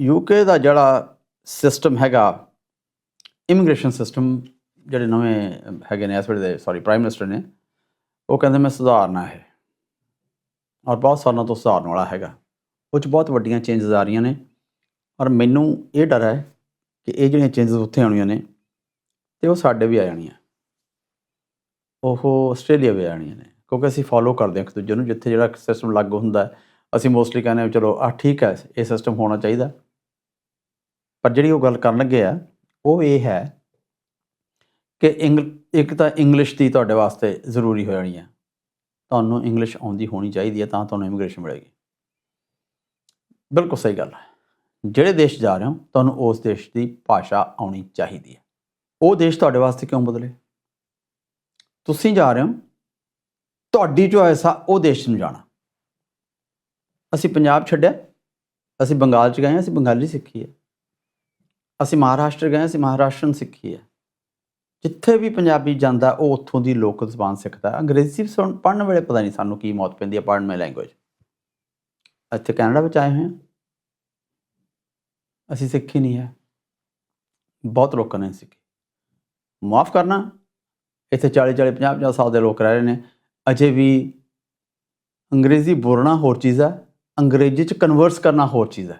UK ਦਾ ਜਿਹੜਾ system ਹੈਗਾ immigration system ਜਿਹੜੇ ਨਵੇਂ ਹੈਗੇ ਨੇ ਇਸ ਵੇਲੇ ਦੇ ਸੌਰੀ ਪ੍ਰਾਈਮ ਮਿਨਿਸਟਰ ਨੇ, ਉਹ ਕਹਿੰਦੇ ਮੈਂ ਸੁਧਾਰਨਾ ਹੈ। ਔਰ ਬਹੁਤ ਸਾਲਾਂ ਤੋਂ ਸੁਧਾਰਨ ਵਾਲਾ ਹੈਗਾ। ਉਹ 'ਚ ਬਹੁਤ ਵੱਡੀਆਂ ਚੇਂਜਸ ਆ ਰਹੀਆਂ ਨੇ। ਔਰ ਮੈਨੂੰ ਇਹ ਡਰ ਹੈ ਕਿ ਇਹ ਜਿਹੜੀਆਂ ਚੇਂਜਸ ਉੱਥੇ ਆਉਣੀਆਂ ਨੇ, ਤੇ ਉਹ ਸਾਡੇ ਵੀ ਆ ਜਾਣੀਆਂ। ਉਹ ਆਸਟ੍ਰੇਲੀਆ ਵੀ ਆ ਜਾਣੀਆਂ ਨੇ। ਕਿਉਂਕਿ ਅਸੀਂ ਫੋਲੋ ਕਰਦੇ ਹਾਂ ਇੱਕ ਦੂਜੇ ਨੂੰ, ਜਿੱਥੇ ਜਿਹੜਾ ਸਿਸਟਮ ਲਾਗੂ ਹੁੰਦਾ ਅਸੀਂ ਮੋਸਟਲੀ ਕਹਿੰਦੇ ਚਲੋ ਆ ਠੀਕ ਹੈ, ਇਹ ਸਿਸਟਮ ਹੋਣਾ ਚਾਹੀਦਾ। ਪਰ ਜਿਹੜੀ ਉਹ ਗੱਲ ਕਰਨ ਲੱਗੇ ਆ ਉਹ ਇਹ ਹੈ ਕਿ ਇੰਗਲ ਇੱਕ ਤਾਂ ਇੰਗਲਿਸ਼ ਦੀ ਤੁਹਾਡੇ ਵਾਸਤੇ ਜ਼ਰੂਰੀ ਹੋ ਜਾਣੀ ਹੈ ਤੁਹਾਨੂੰ ਇੰਗਲਿਸ਼ ਆਉਂਦੀ ਹੋਣੀ ਚਾਹੀਦੀ ਹੈ ਤਾਂ ਤੁਹਾਨੂੰ ਇਮੀਗ੍ਰੇਸ਼ਨ ਮਿਲੇਗੀ। ਬਿਲਕੁਲ ਸਹੀ ਗੱਲ ਹੈ। ਜਿਹੜੇ ਦੇਸ਼ ਜਾ ਰਹੇ ਹੋ ਤੁਹਾਨੂੰ ਉਸ ਦੇਸ਼ ਦੀ ਭਾਸ਼ਾ ਆਉਣੀ ਚਾਹੀਦੀ ਹੈ। ਉਹ ਦੇਸ਼ ਤੁਹਾਡੇ ਵਾਸਤੇ ਕਿਉਂ ਬਦਲੇ? ਤੁਸੀਂ ਜਾ ਰਹੇ ਹੋ ਤੁਹਾਡੀ ਚੋਇਸ ਆ ਉਹ ਦੇਸ਼ ਨੂੰ ਜਾਣਾ। ਅਸੀਂ ਪੰਜਾਬ ਛੱਡਿਆ ਅਸੀਂ ਬੰਗਾਲ ਚ ਗਏ ਹਾਂ, ਅਸੀਂ ਬੰਗਾਲੀ ਸਿੱਖੀ ਹੈ। ਅਸੀਂ ਮਹਾਰਾਸ਼ਟਰ ਗਏ ਹਾਂ, ਅਸੀਂ ਮਹਾਰਾਸ਼ਟਰਨ ਸਿੱਖੀ ਹੈ। ਜਿੱਥੇ ਵੀ ਪੰਜਾਬੀ ਜਾਂਦਾ ਉਹ ਉੱਥੋਂ ਦੀ ਲੋਕਲ ਜ਼ਬਾਨ ਸਿੱਖਦਾ ਅੰਗਰੇਜ਼ੀ ਸੁਣ ਪੜ੍ਹਨ ਵੇਲੇ ਪਤਾ ਨਹੀਂ ਸਾਨੂੰ ਕੀ ਮੌਤ ਪੈਂਦੀ ਹੈ ਪੜ੍ਹਨ ਮੇ ਲੈਂਗੁਏਜ ਇੱਥੇ ਕੈਨੇਡਾ ਵਿੱਚ ਆਏ ਹੋਏ ਹਾਂ। ਅਸੀਂ ਸਿੱਖੀ ਨਹੀਂ ਹੈ। ਬਹੁਤ ਲੋਕਾਂ ਨੇ ਸਿੱਖੀ। ਮਾਫ ਕਰਨਾ ਇੱਥੇ 40 40 50 50 ਸਾਲ ਦੇ ਲੋਕ ਰਹਿ ਰਹੇ ਨੇ। ਅਜੇ ਵੀ ਅੰਗਰੇਜ਼ੀ ਬੋਲਣਾ ਹੋਰ ਚੀਜ਼ ਹੈ ਅੰਗਰੇਜ਼ੀ ਚ ਕਨਵਰਸ ਕਰਨਾ ਹੋਰ ਚੀਜ਼ ਹੈ।